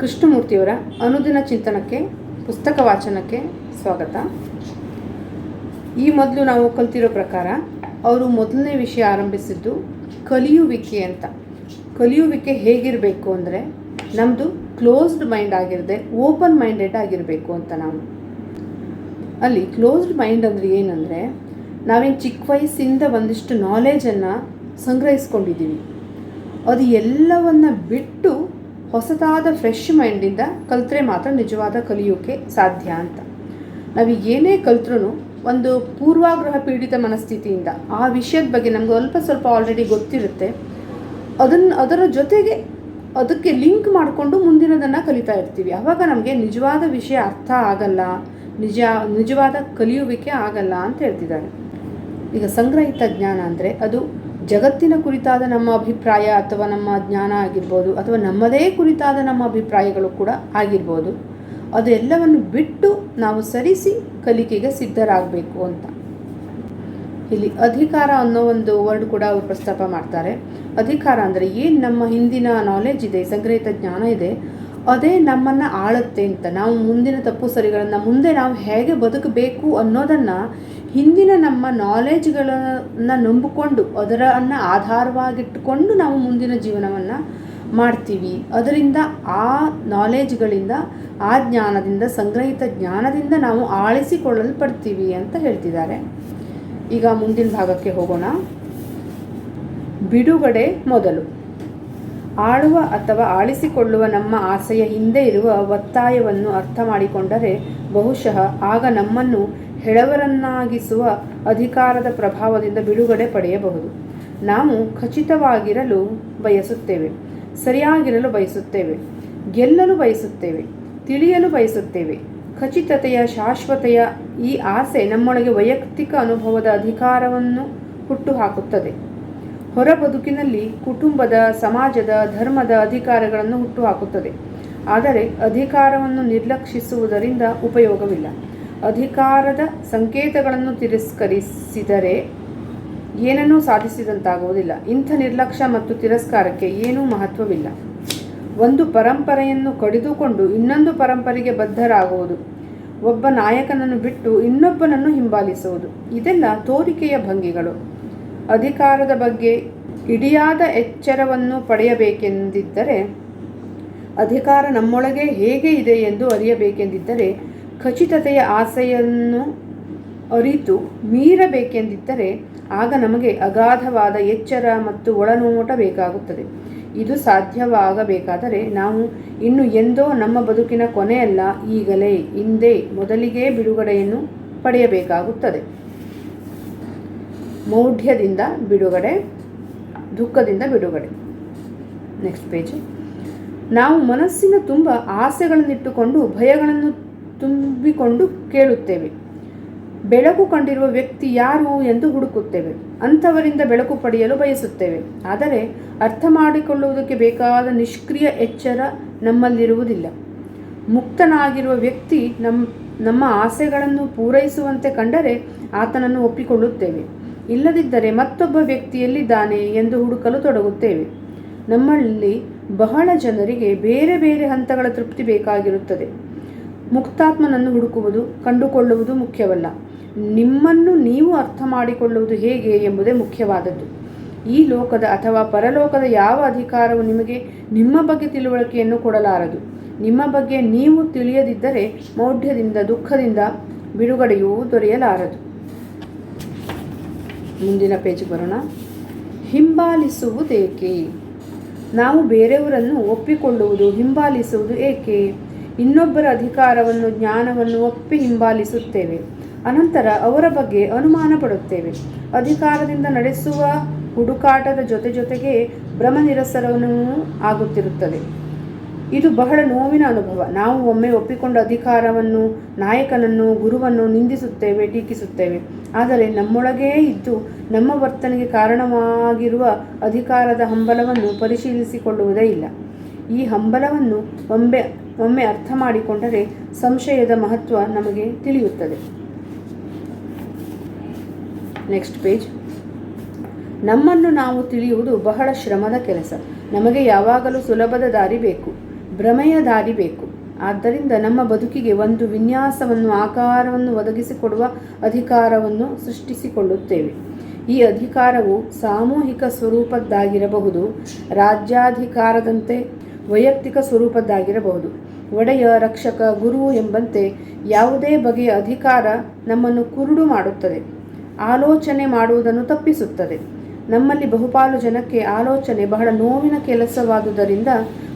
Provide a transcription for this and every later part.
ಕೃಷ್ಣಮೂರ್ತಿಯವರ ಅನುದಿನ ಚಿಂತನಕ್ಕೆ, ಪುಸ್ತಕ ವಾಚನಕ್ಕೆ ಸ್ವಾಗತ. ಈ ಮೊದಲು ನಾವು ಕಲ್ತಿರೋ ಪ್ರಕಾರ, ಅವರು ಮೊದಲನೇ ವಿಷಯ ಆರಂಭಿಸಿದ್ದು ಕಲಿಯುವಿಕೆ ಅಂತ. ಕಲಿಯುವಿಕೆ ಹೇಗಿರಬೇಕು ಅಂದರೆ ನಮ್ಮದು ಕ್ಲೋಸ್ಡ್ ಮೈಂಡ್ ಆಗಿರದೆ ಓಪನ್ ಮೈಂಡೆಡ್ ಆಗಿರಬೇಕು ಅಂತ ನಾವು. ಅಲ್ಲಿ ಕ್ಲೋಸ್ಡ್ ಮೈಂಡ್ ಅಂದರೆ ಏನಂದರೆ, ನಾವೇನು ಚಿಕ್ಕ ವಯಸ್ಸಿಂದ ಒಂದಿಷ್ಟು ನಾಲೆಜನ್ನು ಸಂಗ್ರಹಿಸ್ಕೊಂಡಿದ್ದೀವಿ. ಅದು ಎಲ್ಲವನ್ನು ಬಿಟ್ಟು ಹೊಸದಾದ ಫ್ರೆಶ್ ಮೈಂಡಿಂದ ಕಲ್ತ್ರೆ ಮಾತ್ರ ನಿಜವಾದ ಕಲಿಯೋಕೆ ಸಾಧ್ಯ ಅಂತ. ನಾವೀಗ ಏನೇ ಕಲ್ತ್ರೂ ಒಂದು ಪೂರ್ವಾಗ್ರಹ ಪೀಡಿತ ಮನಸ್ಥಿತಿಯಿಂದ ಆ ವಿಷಯದ ಬಗ್ಗೆ ನಮ್ಗೆ ಅಲ್ಪ ಸ್ವಲ್ಪ ಆಲ್ರೆಡಿ ಗೊತ್ತಿರುತ್ತೆ. ಅದನ್ನು ಅದರ ಜೊತೆಗೆ ಅದಕ್ಕೆ ಲಿಂಕ್ ಮಾಡಿಕೊಂಡು ಮುಂದಿನದನ್ನು ಕಲಿತಾ ಇರ್ತೀವಿ. ಆವಾಗ ನಮಗೆ ನಿಜವಾದ ವಿಷಯ ಅರ್ಥ ಆಗಲ್ಲ, ನಿಜ, ನಿಜವಾದ ಕಲಿಯುವಿಕೆ ಆಗಲ್ಲ ಅಂತ ಹೇಳ್ತಿದ್ದಾರೆ. ಈಗ ಸಂಗ್ರಹಿತ ಜ್ಞಾನ ಅಂದರೆ ಅದು ಜಗತ್ತಿನ ಕುರಿತಾದ ನಮ್ಮ ಅಭಿಪ್ರಾಯ ಅಥವಾ ನಮ್ಮ ಜ್ಞಾನ ಆಗಿರ್ಬೋದು ಅಥವಾ ನಮ್ಮದೇ ಕುರಿತಾದ ನಮ್ಮ ಅಭಿಪ್ರಾಯಗಳು ಕೂಡ ಆಗಿರ್ಬೋದು. ಅದೆಲ್ಲವನ್ನು ಬಿಟ್ಟು ನಾವು ಸರಿಸಿ ಕಲಿಕೆಗೆ ಸಿದ್ಧರಾಗಬೇಕು ಅಂತ. ಇಲ್ಲಿ ಅಧಿಕಾರ ಅನ್ನೋ ಒಂದು ವರ್ಡ್ ಕೂಡ ಅವರು ಪ್ರಸ್ತಾಪ ಮಾಡ್ತಾರೆ. ಅಧಿಕಾರ ಅಂದರೆ ಏನು? ನಮ್ಮ ಹಿಂದಿನ ನಾಲೆಜ್ ಇದೆ, ಸಂಗ್ರಹಿತ ಜ್ಞಾನ ಇದೆ. ಅದೇ ನಮ್ಮನ್ನು ಆಳುತ್ತೆ ಅಂತ. ನಾವು ಮುಂದಿನ ತಪ್ಪು ಸರಿಗಳನ್ನು ಮುಂದೆ ನಾವು ಹೇಗೆ ಬದುಕಬೇಕು ಅನ್ನೋದನ್ನು ಹಿಂದಿನ ನಮ್ಮ ನಾಲೆಜ್ಗಳನ್ನು ನಂಬಿಕೊಂಡು, ಅದರನ್ನು ಆಧಾರವಾಗಿಟ್ಟುಕೊಂಡು ನಾವು ಮುಂದಿನ ಜೀವನವನ್ನು ಮಾಡ್ತೀವಿ. ಅದರಿಂದ ಆ ನಾಲೆಜ್ಗಳಿಂದ ಆ ಜ್ಞಾನದಿಂದ, ಸಂಗ್ರಹಿತ ಜ್ಞಾನದಿಂದ ನಾವು ಆಳಿಸಿಕೊಳ್ಳಲ್ಪಡ್ತೀವಿ ಅಂತ ಹೇಳ್ತಿದ್ದಾರೆ. ಈಗ ಮುಂದಿನ ಭಾಗಕ್ಕೆ ಹೋಗೋಣ. ಬಿಡುಗಡೆ ಮೊದಲು. ಆಳುವ ಅಥವಾ ಆಳಿಸಿಕೊಳ್ಳುವ ನಮ್ಮ ಆಸೆಯ ಹಿಂದೆ ಇರುವ ಒತ್ತಾಯವನ್ನು ಅರ್ಥ ಮಾಡಿಕೊಂಡರೆ ಬಹುಶಃ ಆಗ ನಮ್ಮನ್ನು ಹೆಳವರನ್ನಾಗಿಸುವ ಅಧಿಕಾರದ ಪ್ರಭಾವದಿಂದ ಬಿಡುಗಡೆ ಪಡೆಯಬಹುದು. ನಾವು ಖಚಿತವಾಗಿರಲು ಬಯಸುತ್ತೇವೆ, ಸರಿಯಾಗಿರಲು ಬಯಸುತ್ತೇವೆ, ಗೆಲ್ಲಲು ಬಯಸುತ್ತೇವೆ, ತಿಳಿಯಲು ಬಯಸುತ್ತೇವೆ. ಖಚಿತತೆಯ, ಶಾಶ್ವತೆಯ ಈ ಆಸೆ ನಮ್ಮೊಳಗೆ ವೈಯಕ್ತಿಕ ಅನುಭವದ ಅಧಿಕಾರವನ್ನು ಹುಟ್ಟುಹಾಕುತ್ತದೆ. ಹೊರ ಬದುಕಿನಲ್ಲಿ ಕುಟುಂಬದ, ಸಮಾಜದ, ಧರ್ಮದ ಅಧಿಕಾರಗಳನ್ನು ಹುಟ್ಟುಹಾಕುತ್ತದೆ. ಆದರೆ ಅಧಿಕಾರವನ್ನು ನಿರ್ಲಕ್ಷಿಸುವುದರಿಂದ ಉಪಯೋಗವಿಲ್ಲ. ಅಧಿಕಾರದ ಸಂಕೇತಗಳನ್ನು ತಿರಸ್ಕರಿಸಿದರೆ ಏನನ್ನೂ ಸಾಧಿಸಿದಂತಾಗುವುದಿಲ್ಲ. ಇಂಥ ನಿರ್ಲಕ್ಷ್ಯ ಮತ್ತು ತಿರಸ್ಕಾರಕ್ಕೆ ಏನೂ ಮಹತ್ವವಿಲ್ಲ. ಒಂದು ಪರಂಪರೆಯನ್ನು ಕಡಿದುಕೊಂಡು ಇನ್ನೊಂದು ಪರಂಪರೆಗೆ ಬದ್ಧರಾಗುವುದು. ಒಬ್ಬ ನಾಯಕನನ್ನು ಬಿಟ್ಟು ಇನ್ನೊಬ್ಬನನ್ನು ಹಿಂಬಾಲಿಸುವುದು. ಇದೆಲ್ಲ ತೋರಿಕೆಯ ಭಂಗಿಗಳು. ಅಧಿಕಾರದ ಬಗ್ಗೆ ಇಡಿಯಾದ ಎಚ್ಚರವನ್ನು ಪಡೆಯಬೇಕೆಂದಿದ್ದರೆ, ಅಧಿಕಾರ ನಮ್ಮೊಳಗೆ ಹೇಗೆ ಇದೆ ಎಂದು ಅರಿಯಬೇಕೆಂದಿದ್ದರೆ ಖಚಿತತೆಯ ಆಸೆಯನ್ನು ಅರಿತು ಮೀರಬೇಕೆಂದಿದ್ದರೆ ಆಗ ನಮಗೆ ಅಗಾಧವಾದ ಎಚ್ಚರ ಮತ್ತು ಒಳನೋಟ ಬೇಕಾಗುತ್ತದೆ. ಇದು ಸಾಧ್ಯವಾಗಬೇಕಾದರೆ ನಾವು ಇನ್ನು ಎಂದೋ ನಮ್ಮ ಬದುಕಿನ ಕೊನೆಯಲ್ಲ, ಈಗಲೇ, ಹಿಂದೆ, ಮೊದಲಿಗೆ ಬಿಡುಗಡೆಯನ್ನು ಪಡೆಯಬೇಕಾಗುತ್ತದೆ. ಮೌಢ್ಯದಿಂದ ಬಿಡುಗಡೆ, ದುಃಖದಿಂದ ಬಿಡುಗಡೆ. ನೆಕ್ಸ್ಟ್ ಪೇಜ್ ನಾವು ಮನಸ್ಸಿನ ತುಂಬ ಆಸೆಗಳನ್ನಿಟ್ಟುಕೊಂಡು ಭಯಗಳನ್ನು ತುಂಬಿಕೊಂಡು ಕೇಳುತ್ತೇವೆ. ಬೆಳಕು ಕಂಡಿರುವ ವ್ಯಕ್ತಿ ಯಾರು ಎಂದು ಹುಡುಕುತ್ತೇವೆ. ಅಂಥವರಿಂದ ಬೆಳಕು ಪಡೆಯಲು ಬಯಸುತ್ತೇವೆ. ಆದರೆ ಅರ್ಥ ಮಾಡಿಕೊಳ್ಳುವುದಕ್ಕೆ ಬೇಕಾದ ನಿಷ್ಕ್ರಿಯ ಎಚ್ಚರ ನಮ್ಮಲ್ಲಿರುವುದಿಲ್ಲ. ಮುಕ್ತನಾಗಿರುವ ವ್ಯಕ್ತಿ ನಮ್ಮ ನಮ್ಮ ಆಸೆಗಳನ್ನು ಪೂರೈಸುವಂತೆ ಕಂಡರೆ ಆತನನ್ನು ಒಪ್ಪಿಕೊಳ್ಳುತ್ತೇವೆ. ಇಲ್ಲದಿದ್ದರೆ ಮತ್ತೊಬ್ಬ ವ್ಯಕ್ತಿಯಲ್ಲಿದ್ದಾನೆ ಎಂದು ಹುಡುಕಲು ತೊಡಗುತ್ತೇವೆ. ನಮ್ಮಲ್ಲಿ ಬಹಳ ಜನರಿಗೆ ಬೇರೆ ಬೇರೆ ಹಂತಗಳ ತೃಪ್ತಿ ಬೇಕಾಗಿರುತ್ತದೆ. ಮುಕ್ತಾತ್ಮನನ್ನು ಹುಡುಕುವುದು, ಕಂಡುಕೊಳ್ಳುವುದು ಮುಖ್ಯವಲ್ಲ. ನಿಮ್ಮನ್ನು ನೀವು ಅರ್ಥ ಮಾಡಿಕೊಳ್ಳುವುದು ಹೇಗೆ ಎಂಬುದೇ ಮುಖ್ಯವಾದದ್ದು. ಈ ಲೋಕದ ಅಥವಾ ಪರಲೋಕದ ಯಾವ ಅಧಿಕಾರವು ನಿಮಗೆ ನಿಮ್ಮ ಬಗ್ಗೆ ತಿಳುವಳಿಕೆಯನ್ನು ಕೊಡಲಾರದು. ನಿಮ್ಮ ಬಗ್ಗೆ ನೀವು ತಿಳಿಯದಿದ್ದರೆ ಮೌಢ್ಯದಿಂದ, ದುಃಖದಿಂದ ಬಿಡುಗಡೆಯೂ ದೊರೆಯಲಾರದು. ಮುಂದಿನ ಪೇಜ್ ಬರೋಣ. ಹಿಂಬಾಲಿಸುವುದೇಕೆ? ನಾವು ಬೇರೆಯವರನ್ನು ಒಪ್ಪಿಕೊಳ್ಳುವುದು, ಹಿಂಬಾಲಿಸುವುದು ಏಕೆ? ಇನ್ನೊಬ್ಬರ ಅಧಿಕಾರವನ್ನು, ಜ್ಞಾನವನ್ನು ಒಪ್ಪಿ ಹಿಂಬಾಲಿಸುತ್ತೇವೆ. ಅನಂತರ ಅವರ ಬಗ್ಗೆ ಅನುಮಾನ ಪಡುತ್ತೇವೆ. ಅಧಿಕಾರದಿಂದ ನಡೆಸುವ ಹುಡುಕಾಟದ ಜೊತೆ ಜೊತೆಗೆ ಭ್ರಮನಿರಸನವೂ ಆಗುತ್ತಿರುತ್ತದೆ. ಇದು ಬಹಳ ನೋವಿನ ಅನುಭವ. ನಾವು ಒಮ್ಮೆ ಒಪ್ಪಿಕೊಂಡ ಅಧಿಕಾರವನ್ನು, ನಾಯಕನನ್ನು, ಗುರುವನ್ನು ನಿಂದಿಸುತ್ತೇವೆ, ಟೀಕಿಸುತ್ತೇವೆ. ಆದರೆ ನಮ್ಮೊಳಗೇ ಇದ್ದು ನಮ್ಮ ವರ್ತನೆಗೆ ಕಾರಣವಾಗಿರುವ ಅಧಿಕಾರದ ಹಂಬಲವನ್ನು ಪರಿಶೀಲಿಸಿಕೊಳ್ಳುವುದೇ ಇಲ್ಲ. ಈ ಹಂಬಲವನ್ನು ಒಮ್ಮೆ ಒಮ್ಮೆ ಅರ್ಥ ಮಾಡಿಕೊಂಡರೆ ಸಂಶಯದ ಮಹತ್ವ ನಮಗೆ ತಿಳಿಯುತ್ತದೆ. ನೆಕ್ಸ್ಟ್ ಪೇಜ್ ನಮ್ಮನ್ನು ನಾವು ತಿಳಿಯುವುದು ಬಹಳ ಶ್ರಮದ ಕೆಲಸ. ನಮಗೆ ಯಾವಾಗಲೂ ಸುಲಭದ ದಾರಿ ಬೇಕು, ಭ್ರಮೆಯ ದಾರಿ ಬೇಕು. ಆದ್ದರಿಂದ ನಮ್ಮ ಬದುಕಿಗೆ ಒಂದು ವಿನ್ಯಾಸವನ್ನು, ಆಕಾರವನ್ನು ಒದಗಿಸಿಕೊಡುವ ಅಧಿಕಾರವನ್ನು ಸೃಷ್ಟಿಸಿಕೊಳ್ಳುತ್ತೇವೆ. ಈ ಅಧಿಕಾರವು ಸಾಮೂಹಿಕ ಸ್ವರೂಪದ್ದಾಗಿರಬಹುದು, ರಾಜ್ಯಾಧಿಕಾರದಂತೆ ವೈಯಕ್ತಿಕ ಸ್ವರೂಪದ್ದಾಗಿರಬಹುದು. ಒಡೆಯ ರಕ್ಷಕ ಗುರು ಎಂಬಂತೆ ಯಾವುದೇ ಬಗೆಯ ಅಧಿಕಾರ ನಮ್ಮನ್ನು ಕುರುಡು ಮಾಡುತ್ತದೆ. ಆಲೋಚನೆ ಮಾಡುವುದನ್ನು ತಪ್ಪಿಸುತ್ತದೆ. ನಮ್ಮಲ್ಲಿ ಬಹುಪಾಲು ಜನಕ್ಕೆ ಆಲೋಚನೆ ಬಹಳ ನೋವಿನ ಕೆಲಸವಾದುದರಿಂದ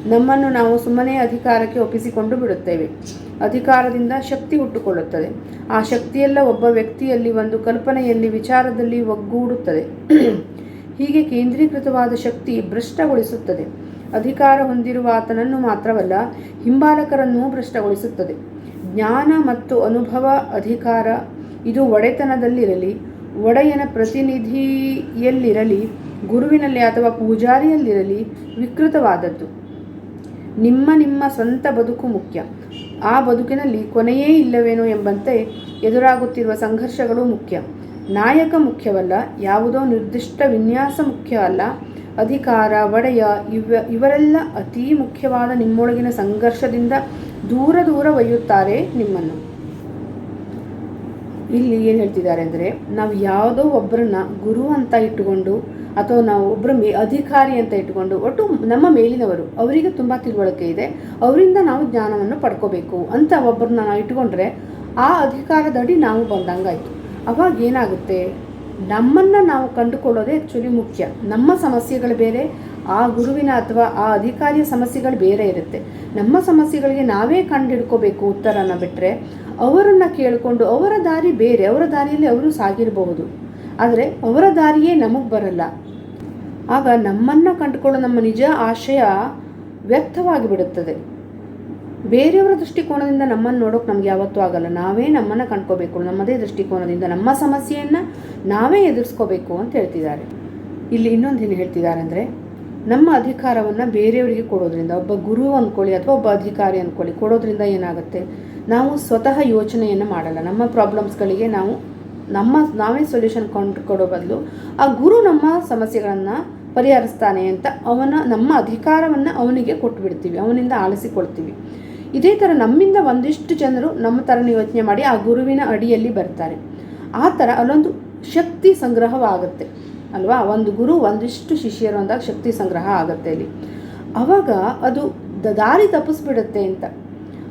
ನಮ್ಮನ್ನು ನಾವು ಸುಮ್ಮನೆ ಅಧಿಕಾರಕ್ಕೆ ಒಪ್ಪಿಸಿಕೊಂಡು ಬಿಡುತ್ತೇವೆ. ಅಧಿಕಾರದಿಂದ ಶಕ್ತಿ ಹುಟ್ಟುಕೊಳ್ಳುತ್ತದೆ. ಆ ಶಕ್ತಿಯೆಲ್ಲ ಒಬ್ಬ ವ್ಯಕ್ತಿಯಲ್ಲಿ ಒಂದು ಕಲ್ಪನೆಯಲ್ಲಿ ವಿಚಾರದಲ್ಲಿ ಒಗ್ಗೂಡುತ್ತದೆ. ಹೀಗೆ ಕೇಂದ್ರೀಕೃತವಾದ ಶಕ್ತಿ ಭ್ರಷ್ಟಗೊಳಿಸುತ್ತದೆ. ಅಧಿಕಾರ ಹೊಂದಿರುವ ಆತನನ್ನು ಮಾತ್ರವಲ್ಲ, ಹಿಂಬಾಲಕರನ್ನೂ ಭ್ರಷ್ಟಗೊಳಿಸುತ್ತದೆ. ಜ್ಞಾನ ಮತ್ತು ಅನುಭವ ಅಧಿಕಾರ ಇದು ಒಡೆತನದಲ್ಲಿರಲಿ, ಒಡೆಯನ ಪ್ರತಿನಿಧಿಯಲ್ಲಿರಲಿ, ಗುರುವಿನಲ್ಲಿ ಅಥವಾ ಪೂಜಾರಿಯಲ್ಲಿರಲಿ ವಿಕೃತವಾದದ್ದು. ನಿಮ್ಮ ನಿಮ್ಮ ಸ್ವಂತ ಬದುಕು ಮುಖ್ಯ. ಆ ಬದುಕಿನಲ್ಲಿ ಕೊನೆಯೇ ಇಲ್ಲವೇನೋ ಎಂಬಂತೆ ಎದುರಾಗುತ್ತಿರುವ ಸಂಘರ್ಷಗಳು ಮುಖ್ಯ. ನಾಯಕ ಮುಖ್ಯವಲ್ಲ, ಯಾವುದೋ ನಿರ್ದಿಷ್ಟ ವಿನ್ಯಾಸ ಮುಖ್ಯವಲ್ಲ ಅಧಿಕಾರ, ಒಡೆಯ ಇವ, ಇವರೆಲ್ಲ ಅತೀ ಮುಖ್ಯವಾದ ನಿಮ್ಮೊಳಗಿನ ಸಂಘರ್ಷದಿಂದ ದೂರ ದೂರ ಒಯ್ಯುತ್ತಾರೆ ನಿಮ್ಮನ್ನು. ಇಲ್ಲಿ ಏನು ಹೇಳ್ತಿದ್ದಾರೆ ಅಂದರೆ, ನಾವು ಯಾವುದೋ ಒಬ್ಬರನ್ನ ಗುರು ಅಂತ ಇಟ್ಟುಕೊಂಡು ಅಥವಾ ನಾವು ಒಬ್ಬರ ಮೇ, ಅಧಿಕಾರಿ ಅಂತ ಇಟ್ಟುಕೊಂಡು ಒಟ್ಟು ನಮ್ಮ ಮೇಲಿನವರು, ಅವರಿಗೆ ತುಂಬ ತಿಳುವಳಿಕೆ ಇದೆ, ಅವರಿಂದ ನಾವು ಜ್ಞಾನವನ್ನು ಪಡ್ಕೋಬೇಕು ಅಂತ ಒಬ್ಬರನ್ನ ನಾವು ಇಟ್ಕೊಂಡ್ರೆ ಆ ಅಧಿಕಾರದಡಿ ನಾವು ಬಂದಂಗಾಯ್ತು. ಅವಾಗ ಏನಾಗುತ್ತೆ? ನಮ್ಮನ್ನು ನಾವು ಕಂಡುಕೊಳ್ಳೋದೇ ಆ್ಯಕ್ಚುಲಿ ಮುಖ್ಯ. ನಮ್ಮ ಸಮಸ್ಯೆಗಳು ಬೇರೆ, ಆ ಗುರುವಿನ ಅಥವಾ ಆ ಅಧಿಕಾರಿಯ ಸಮಸ್ಯೆಗಳು ಬೇರೆ ಇರುತ್ತೆ. ನಮ್ಮ ಸಮಸ್ಯೆಗಳಿಗೆ ನಾವೇ ಕಂಡುಹಿಡ್ಕೋಬೇಕು ಉತ್ತರನ ಬಿಟ್ಟರೆ ಅವರನ್ನು ಕೇಳಿಕೊಂಡು ಅವರ ದಾರಿ ಬೇರೆ, ಅವರ ದಾರಿಯಲ್ಲಿ ಅವರು ಸಾಗಿರಬಹುದು. ಆದರೆ ಅವರ ದಾರಿಯೇ ನಮಗೆ ಬರಲ್ಲ. ಆಗ ನಮ್ಮನ್ನು ಕಂಡುಕೊಳ್ಳೋ ನಮ್ಮ ನಿಜ ಆಶಯ ವ್ಯಕ್ತವಾಗಿ ಬಿಡುತ್ತದೆ ಬೇರೆಯವರ ದೃಷ್ಟಿಕೋನದಿಂದ ನಮ್ಮನ್ನು ನೋಡೋಕೆ ನಮ್ಗೆ ಯಾವತ್ತೂ ಆಗಲ್ಲ. ನಾವೇ ನಮ್ಮನ್ನು ಕಂಡ್ಕೋಬೇಕು. ನಮ್ಮದೇ ದೃಷ್ಟಿಕೋನದಿಂದ ನಮ್ಮ ಸಮಸ್ಯೆಯನ್ನು ನಾವೇ ಎದುರಿಸ್ಕೋಬೇಕು ಅಂತ ಹೇಳ್ತಿದ್ದಾರೆ. ಇಲ್ಲಿ ಇನ್ನೊಂದು ಏನು ಹೇಳ್ತಿದ್ದಾರೆ ಅಂದರೆ, ನಮ್ಮ ಅಧಿಕಾರವನ್ನು ಬೇರೆಯವರಿಗೆ ಕೊಡೋದ್ರಿಂದ, ಒಬ್ಬ ಗುರು ಅಂದ್ಕೊಳ್ಳಿ ಅಥವಾ ಒಬ್ಬ ಅಧಿಕಾರಿ ಅಂದ್ಕೊಳ್ಳಿ ಕೊಡೋದ್ರಿಂದ ಏನಾಗುತ್ತೆ? ನಾವು ಸ್ವತಃ ಯೋಚನೆಯನ್ನು ಮಾಡಲ್ಲ. ನಮ್ಮ ಪ್ರಾಬ್ಲಮ್ಸ್ಗಳಿಗೆ ನಾವು ನಮ್ಮ, ನಾವೇ ಸೊಲ್ಯೂಷನ್ ಕೊಂಡು, ಕೊಡೋ ಬದಲು ಆ ಗುರು ನಮ್ಮ ಸಮಸ್ಯೆಗಳನ್ನು ಪರಿಹರಿಸ್ತಾನೆ ಅಂತ ಅವನ, ನಮ್ಮ ಅಧಿಕಾರವನ್ನು ಅವನಿಗೆ ಕೊಟ್ಬಿಡ್ತೀವಿ. ಅವನಿಂದ ಆಲಿಸಿಕೊಳ್ತೀವಿ. ಇದೇ ಥರ ನಮ್ಮಿಂದ ಒಂದಿಷ್ಟು ಜನರು ನಮ್ಮ ಥರನೇ ಯೋಚನೆ ಮಾಡಿ ಆ ಗುರುವಿನ ಅಡಿಯಲ್ಲಿ ಬರ್ತಾರೆ. ಆ ಥರ ಅಲ್ಲೊಂದು ಶಕ್ತಿ ಸಂಗ್ರಹವಾಗುತ್ತೆ. ಅಲ್ವಾ? ಒಂದು ಗುರು ಒಂದಿಷ್ಟು ಶಿಷ್ಯರು ಅಂದಾಗ ಶಕ್ತಿ ಸಂಗ್ರಹ ಆಗುತ್ತೆ ಇಲ್ಲಿ ಅವಾಗ ಅದು ದಾರಿ ತಪ್ಪಿಸ್ಬಿಡುತ್ತೆ ಅಂತ.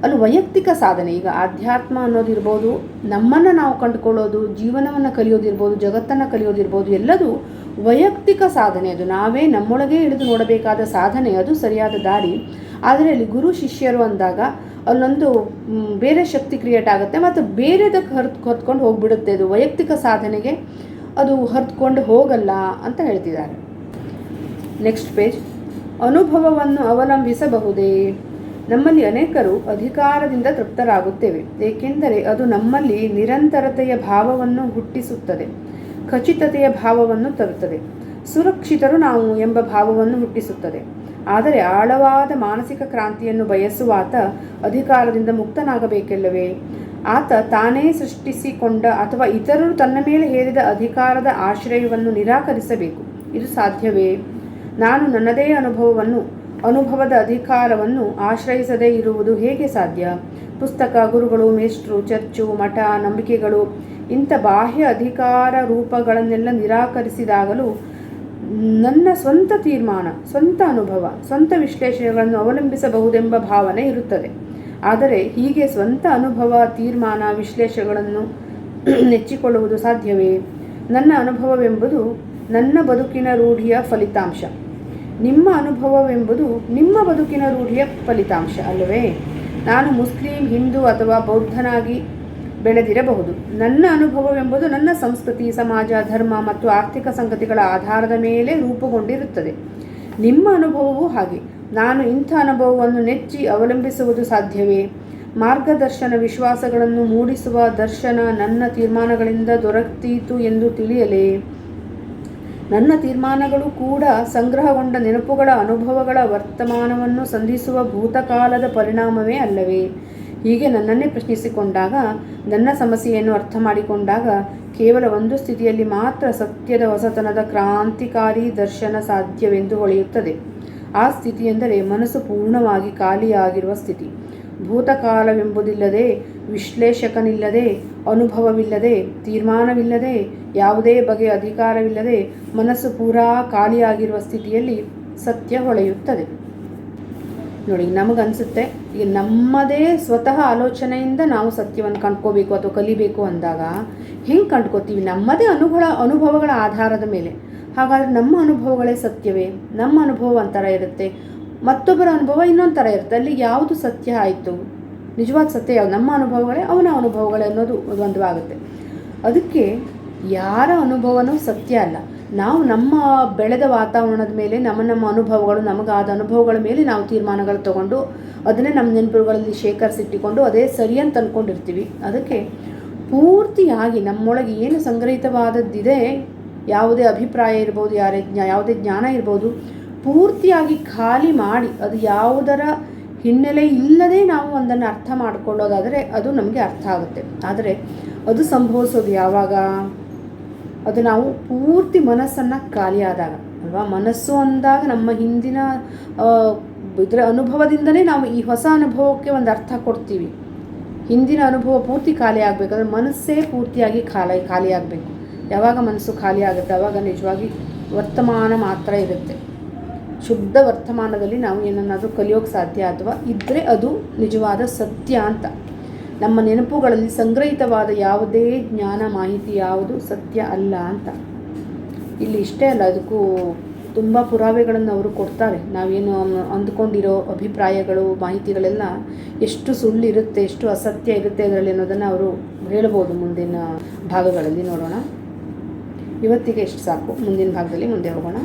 ಅಲ್ಲಿ ವೈಯಕ್ತಿಕ ಸಾಧನೆ. ಈಗ ಆಧ್ಯಾತ್ಮ ಅನ್ನೋದಿರ್ಬೋದು, ನಮ್ಮನ್ನು ನಾವು ಕಂಡುಕೊಳ್ಳೋದು, ಜೀವನವನ್ನು ಕಲಿಯೋದಿರ್ಬೋದು, ಜಗತ್ತನ್ನು ಕಲಿಯೋದಿರ್ಬೋದು, ಎಲ್ಲದೂ ವೈಯಕ್ತಿಕ ಸಾಧನೆ. ಅದು ನಾವೇ ನಮ್ಮೊಳಗೆ ಇಳಿದು ನೋಡಬೇಕಾದ ಸಾಧನೆ. ಅದು ಸರಿಯಾದ ದಾರಿ. ಆದರೆ ಅಲ್ಲಿ ಗುರು ಶಿಷ್ಯರು ಅಂದಾಗ ಅಲ್ಲೊಂದು ಬೇರೆ ಶಕ್ತಿ ಕ್ರಿಯೇಟ್ ಆಗುತ್ತೆ ಮತ್ತು ಬೇರೆದಕ್ಕೆ ಹರ್ದು, ಹೊತ್ಕೊಂಡು ಹೋಗಿಬಿಡುತ್ತೆ ಅದು. ವೈಯಕ್ತಿಕ ಸಾಧನೆಗೆ ಅದು ಹರಿದುಕೊಂಡು ಹೋಗಲ್ಲ ಅಂತ ಹೇಳ್ತಿದ್ದಾರೆ. ನೆಕ್ಸ್ಟ್ ಪೇಜ್ ಅನುಭವವನ್ನು ಅವಲಂಬಿಸಬಹುದೇ? ನಮ್ಮಲ್ಲಿ ಅನೇಕರು ಅಧಿಕಾರದಿಂದ ತೃಪ್ತರಾಗುತ್ತೇವೆ, ಏಕೆಂದರೆ ಅದು ನಮ್ಮಲ್ಲಿ ನಿರಂತರತೆಯ ಭಾವವನ್ನು ಹುಟ್ಟಿಸುತ್ತದೆ, ಖಚಿತತೆಯ ಭಾವವನ್ನು ತರುತ್ತದೆ. ಸುರಕ್ಷಿತರು ನಾವು ಎಂಬ ಭಾವವನ್ನು ಹುಟ್ಟಿಸುತ್ತದೆ. ಆದರೆ ಆಳವಾದ ಮಾನಸಿಕ ಕ್ರಾಂತಿಯನ್ನು ಬಯಸುವಾತ ಅಧಿಕಾರದಿಂದ ಮುಕ್ತನಾಗಬೇಕೆಲ್ಲವೇ? ಆತ ತಾನೇ ಸೃಷ್ಟಿಸಿಕೊಂಡ ಅಥವಾ ಇತರರು ತನ್ನ ಮೇಲೆ ಹೇರಿದ ಅಧಿಕಾರದ ಆಶ್ರಯವನ್ನು ನಿರಾಕರಿಸಬೇಕು. ಇದು ಸಾಧ್ಯವೇ? ನಾನು ನನ್ನದೇ ಅನುಭವವನ್ನು ಅನುಭವದ ಅಧಿಕಾರವನ್ನು ಆಶ್ರಯಿಸದೇ ಇರುವುದು ಹೇಗೆ ಸಾಧ್ಯ? ಪುಸ್ತಕ, ಗುರುಗಳು, ಮೇಷ್ಟ್ರು, ಚರ್ಚು, ಮಠ, ನಂಬಿಕೆಗಳು ಇಂಥ ಬಾಹ್ಯ ಅಧಿಕಾರ ರೂಪಗಳನ್ನೆಲ್ಲ ನಿರಾಕರಿಸಿದಾಗಲೂ ನನ್ನ ಸ್ವಂತ ತೀರ್ಮಾನ, ಸ್ವಂತ ಅನುಭವ, ಸ್ವಂತ ವಿಶ್ಲೇಷಣೆಗಳನ್ನು ಅವಲಂಬಿಸಬಹುದೆಂಬ ಭಾವನೆ ಇರುತ್ತದೆ. ಆದರೆ ಹೀಗೆ ಸ್ವಂತ ಅನುಭವ, ತೀರ್ಮಾನ, ವಿಶ್ಲೇಷಣೆಗಳನ್ನು ನೆಚ್ಚಿಕೊಳ್ಳುವುದು ಸಾಧ್ಯವೇ? ನನ್ನ ಅನುಭವವೆಂಬುದು ನನ್ನ ಬದುಕಿನ ರೂಢಿಯ ಫಲಿತಾಂಶ. ನಿಮ್ಮ ಅನುಭವವೆಂಬುದು ನಿಮ್ಮ ಬದುಕಿನ ರೂಢಿಯ ಫಲಿತಾಂಶ ಅಲ್ಲವೇ? ನಾನು ಮುಸ್ಲಿಂ, ಹಿಂದೂ ಅಥವಾ ಬೌದ್ಧನಾಗಿ ಬೆಳೆದಿರಬಹುದು. ನನ್ನ ಅನುಭವವೆಂಬುದು ನನ್ನ ಸಂಸ್ಕೃತಿ, ಸಮಾಜ, ಧರ್ಮ ಮತ್ತು ಆರ್ಥಿಕ ಸಂಗತಿಗಳ ಆಧಾರದ ಮೇಲೆ ರೂಪುಗೊಂಡಿರುತ್ತದೆ. ನಿಮ್ಮ ಅನುಭವವೂ ಹಾಗೆ. ನಾನು ಇಂಥ ಅನುಭವವನ್ನು ನೆಚ್ಚಿ ಅವಲಂಬಿಸುವುದು ಸಾಧ್ಯವೇ? ಮಾರ್ಗದರ್ಶನ ವಿಶ್ವಾಸಗಳನ್ನು ಮೂಡಿಸುವ ದರ್ಶನ ನನ್ನ ತೀರ್ಮಾನಗಳಿಂದ ದೊರಕೀತು ಎಂದು ತಿಳಿಯಲೇ? ನನ್ನ ತೀರ್ಮಾನಗಳು ಕೂಡ ಸಂಗ್ರಹಗೊಂಡ ನೆನಪುಗಳ ಅನುಭವಗಳ ವರ್ತಮಾನವನ್ನು ಸಂಧಿಸುವ ಭೂತಕಾಲದ ಪರಿಣಾಮವೇ ಅಲ್ಲವೇ? ಹೀಗೆ ನನ್ನನ್ನೇ ಪ್ರಶ್ನಿಸಿಕೊಂಡಾಗ, ನನ್ನ ಸಮಸ್ಯೆಯನ್ನು ಅರ್ಥ ಮಾಡಿಕೊಂಡಾಗ, ಕೇವಲ ಒಂದು ಸ್ಥಿತಿಯಲ್ಲಿ ಮಾತ್ರ ಸತ್ಯದ ಹೊಸತನದ ಕ್ರಾಂತಿಕಾರಿ ದರ್ಶನ ಸಾಧ್ಯವೆಂದು ಹೊಳೆಯುತ್ತದೆ. ಆ ಸ್ಥಿತಿ ಎಂದರೆ ಮನಸ್ಸು ಪೂರ್ಣವಾಗಿ ಖಾಲಿಯಾಗಿರುವ ಸ್ಥಿತಿ. ಭೂತಕಾಲವೆಂಬುದಿಲ್ಲದೆ ವಿಶ್ಲೇಷಕನಿಲ್ಲದೆ, ಅನುಭವವಿಲ್ಲದೆ, ತೀರ್ಮಾನವಿಲ್ಲದೆ, ಯಾವುದೇ ಬಗೆಯ ಅಧಿಕಾರವಿಲ್ಲದೆ, ಮನಸ್ಸು ಪೂರಾ ಖಾಲಿಯಾಗಿರುವ ಸ್ಥಿತಿಯಲ್ಲಿ ಸತ್ಯ ಹೊಳೆಯುತ್ತದೆ. ನೋಡಿ, ನಮಗನ್ಸುತ್ತೆ, ಈಗ ನಮ್ಮದೇ ಸ್ವತಃ ಆಲೋಚನೆಯಿಂದ ನಾವು ಸತ್ಯವನ್ನು ಕಂಡ್ಕೋಬೇಕು ಅಥವಾ ಕಲಿಬೇಕು ಅಂದಾಗ, ಹೆಂಗೆ ಕಂಡ್ಕೋತೀವಿ? ನಮ್ಮದೇ ಅನುಭವ, ಅನುಭವಗಳ ಆಧಾರದ ಮೇಲೆ. ಹಾಗಾದರೆ ನಮ್ಮ ಅನುಭವಗಳೇ ಸತ್ಯವೇ? ನಮ್ಮ ಅನುಭವ ಒಂಥರ ಇರುತ್ತೆ, ಮತ್ತೊಬ್ಬರ ಅನುಭವ ಇನ್ನೊಂದು ಥರ ಇರುತ್ತೆ. ಅಲ್ಲಿ ಯಾವುದು ಸತ್ಯ ಆಯಿತು? ನಿಜವಾದ ಸತ್ಯ ಯಾವುದು? ನಮ್ಮ ಅನುಭವಗಳೇ ಅವನ ಅನುಭವಗಳೇ ಅನ್ನೋದು ದ್ವಂದ್ವಾಗುತ್ತೆ. ಅದಕ್ಕೆ ಯಾರ ಅನುಭವನೂ ಸತ್ಯ ಅಲ್ಲ. ನಾವು ನಮ್ಮ ಬೆಳೆದ ವಾತಾವರಣದ ಮೇಲೆ, ನಮ್ಮ ನಮ್ಮ ಅನುಭವಗಳು, ನಮಗಾದ ಅನುಭವಗಳ ಮೇಲೆ ನಾವು ತೀರ್ಮಾನಗಳು ತಗೊಂಡು, ಅದನ್ನೇ ನಮ್ಮ ನೆನಪುಗಳಲ್ಲಿ ಶೇಖರಿಸಿಟ್ಟುಕೊಂಡು ಅದೇ ಸರಿ ಅಂತ ಅಂದ್ಕೊಂಡಿರ್ತೀವಿ ಅದಕ್ಕೆ ಪೂರ್ತಿಯಾಗಿ ನಮ್ಮೊಳಗೆ ಏನು ಸಂಗ್ರಹಿತವಾದದ್ದಿದೆ, ಯಾವುದೇ ಅಭಿಪ್ರಾಯ ಇರ್ಬೋದು, ಯಾರೇ ಜ್ಞಾ, ಯಾವುದೇ ಜ್ಞಾನ ಇರ್ಬೋದು, ಪೂರ್ತಿಯಾಗಿ ಖಾಲಿ ಮಾಡಿ, ಅದು ಯಾವುದರ ಹಿನ್ನೆಲೆ ಇಲ್ಲದೆ ನಾವು ಒಂದನ್ನು ಅರ್ಥ ಮಾಡ್ಕೊಳ್ಳೋದಾದರೆ ಅದು ನಮಗೆ ಅರ್ಥ ಆಗುತ್ತೆ. ಆದರೆ ಅದು ಸಂಭವಿಸೋದು ಯಾವಾಗ? ಅದು ನಾವು ಪೂರ್ತಿ ಮನಸ್ಸನ್ನು ಖಾಲಿಯಾದಾಗ ಅಲ್ವಾ? ಮನಸ್ಸು ಅಂದಾಗ ನಮ್ಮ ಹಿಂದಿನ ಇದರ ಅನುಭವದಿಂದಲೇ ನಾವು ಈ ಹೊಸ ಅನುಭವಕ್ಕೆ ಒಂದು ಅರ್ಥ ಕೊಡ್ತೀವಿ. ಹಿಂದಿನ ಅನುಭವ ಪೂರ್ತಿ ಖಾಲಿ ಆಗಬೇಕಂದ್ರೆ ಮನಸ್ಸೇ ಪೂರ್ತಿಯಾಗಿ ಖಾಲಿ ಖಾಲಿ ಆಗಬೇಕು. ಯಾವಾಗ ಮನಸ್ಸು ಖಾಲಿ ಆಗುತ್ತೆ ಆವಾಗ ನಿಜವಾಗಿ ವರ್ತಮಾನ ಮಾತ್ರ ಇರುತ್ತೆ. ಶುದ್ಧ ವರ್ತಮಾನದಲ್ಲಿ ನಾವು ಏನನ್ನಾದರೂ ಕಲಿಯೋಕ್ಕೆ ಸಾಧ್ಯ ಅಥವಾ ಇದ್ದರೆ ಅದು ನಿಜವಾದ ಸತ್ಯ ಅಂತ. ನಮ್ಮ ನೆನಪುಗಳಲ್ಲಿ ಸಂಗ್ರಹಿತವಾದ ಯಾವುದೇ ಜ್ಞಾನ, ಮಾಹಿತಿ ಯಾವುದು ಸತ್ಯ ಅಲ್ಲ ಅಂತ. ಇಲ್ಲಿ ಇಷ್ಟೇ ಅಲ್ಲ, ಅದಕ್ಕೂ ತುಂಬ ಪುರಾವೆಗಳನ್ನು ಅವರು ಕೊಡ್ತಾರೆ. ನಾವೇನು ಅಂದ್ಕೊಂಡಿರೋ ಅಭಿಪ್ರಾಯಗಳು, ಮಾಹಿತಿಗಳೆಲ್ಲ ಎಷ್ಟು ಸುಳ್ಳು ಇರುತ್ತೆ ಎಷ್ಟು ಅಸತ್ಯ ಇರುತ್ತೆ ಅದರಲ್ಲಿ ಅನ್ನೋದನ್ನು ಅವರು ಹೇಳ್ಬೋದು ಮುಂದಿನ ಭಾಗಗಳಲ್ಲಿ ನೋಡೋಣ. ಇವತ್ತಿಗೆ ಎಷ್ಟು ಸಾಕು. ಮುಂದಿನ ಭಾಗದಲ್ಲಿ ಮುಂದೆ ಹೋಗೋಣ.